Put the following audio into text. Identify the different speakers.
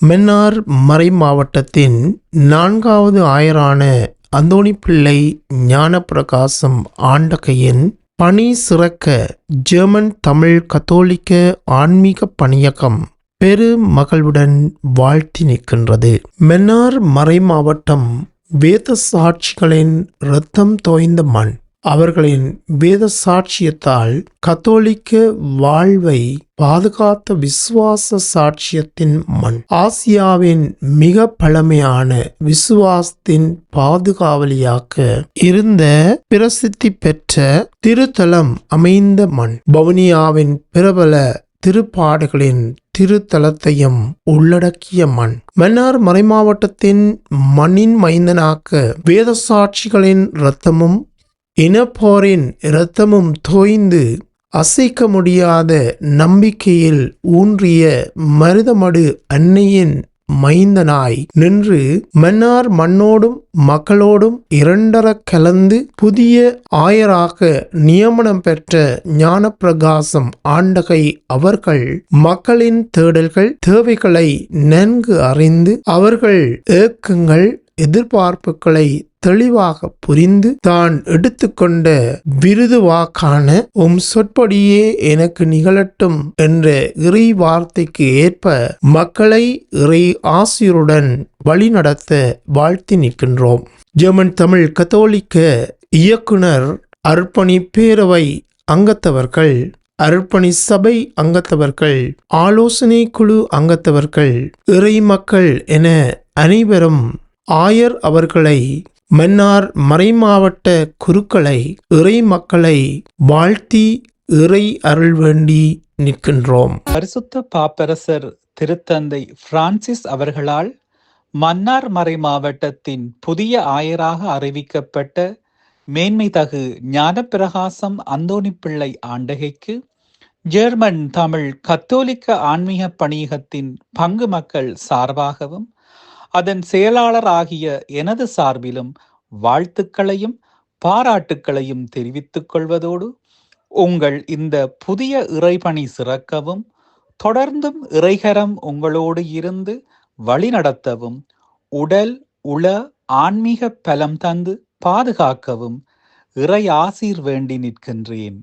Speaker 1: மென்னார் மறை மாவட்டத்தின் நான்காவது ஆயரான அந்தோணிப்பிள்ளை ஞானப்பிரகாசம் ஆண்டகையின் பணி சிறக்க ஜெர்மன் தமிழ் கத்தோலிக்க ஆன்மீக பணியகம் பெரு மகளுடன் வாழ்த்தி நிற்கின்றது. மென்னார் மறை மாவட்டம் வேத சாட்சிகளின் இரத்தம் தோய்ந்த மண். அவர்களின் வேத சாட்சியத்தால் கத்தோலிக்க வாழ்வை பாதுகாத்த விசுவாச சாட்சியத்தின் மண். ஆசியாவின் மிக பழமையான விசுவாசத்தின் பாதுகாவலியாக இருந்த பிரசித்தி பெற்ற திருத்தலம் அமைந்த மண். பவுனியாவின் பிரபல திருப்பாடுகளின் திருத்தலத்தையும் உள்ளடக்கிய மண். மன்னார் மறைமாவட்டத்தின் மண்ணின் மைந்தனாக்க வேத சாட்சிகளின் இரத்தமும் இனப்போரின் இரத்தமும் தோய்ந்து அசைக்க முடியாத நம்பிக்கையில் ஊன்றிய மருதமடு அன்னையின் மைந்தனாய் நின்று மன்னார் மண்ணோடும் மக்களோடும் இரண்டர கலந்து புதிய ஆயராக நியமனம் பெற்ற ஞானப்பிரகாசம் ஆண்டகை அவர்கள் மக்களின் தேடல்கள் தேவைகளை நன்கு அறிந்து அவர்கள் ஏக்கங்கள் எதிர்பார்ப்புகளை தெளிவாக புரிந்து தான் எடுத்துக்கொண்ட விருது வாக்கான உம் சொற்படியே எனக்கு நிகழட்டும் என்ற இறை வார்த்தைக்கு ஏற்ப மக்களை இறை ஆசிரியருடன் வழிநடத்த வாழ்த்தி நிற்கின்றோம். ஜெர்மன் தமிழ் கத்தோலிக்க இயக்குனர் அர்ப்பணி பேரவை அங்கத்தவர்கள் அர்ப்பணி சபை அங்கத்தவர்கள் ஆலோசனை குழு அங்கத்தவர்கள் இறை மக்கள் என அனைவரும் ஆயர் அவர்களை மன்னார் மறைமாவட்ட குருக்களை இறை மக்களை வாழ்த்தி இறை அருள் வேண்டி நிற்கின்றோம்.
Speaker 2: பரிசுத்த பாப்பரசர் திருத்தந்தை பிரான்சிஸ் அவர்களால் மன்னார் மறை மாவட்டத்தின் புதிய ஆயராக அறிவிக்கப்பட்ட மேன்மை தகு ஞானப்பிரகாசம் அந்தோணிப்பிள்ளை ஆண்டகைக்கு ஜெர்மன் தமிழ் கத்தோலிக்க ஆன்மீக பணியகத்தின் பங்கு மக்கள் சார்பாகவும் அதன் செயலாளர் ஆகிய எனது சார்பிலும் வாழ்த்துக்களையும் பாராட்டுக்களையும் தெரிவித்துக் கொள்வதோடு உங்கள் இந்த புதிய இறைபணி சிறக்கவும் தொடர்ந்தும் இறைகரம் உங்களோடு இருந்து வழிநடத்தவும் உடல் உள ஆன்மீக பலம் தந்து பாதுகாக்கவும் இறை ஆசீர் வேண்டி நிற்கின்றேன்.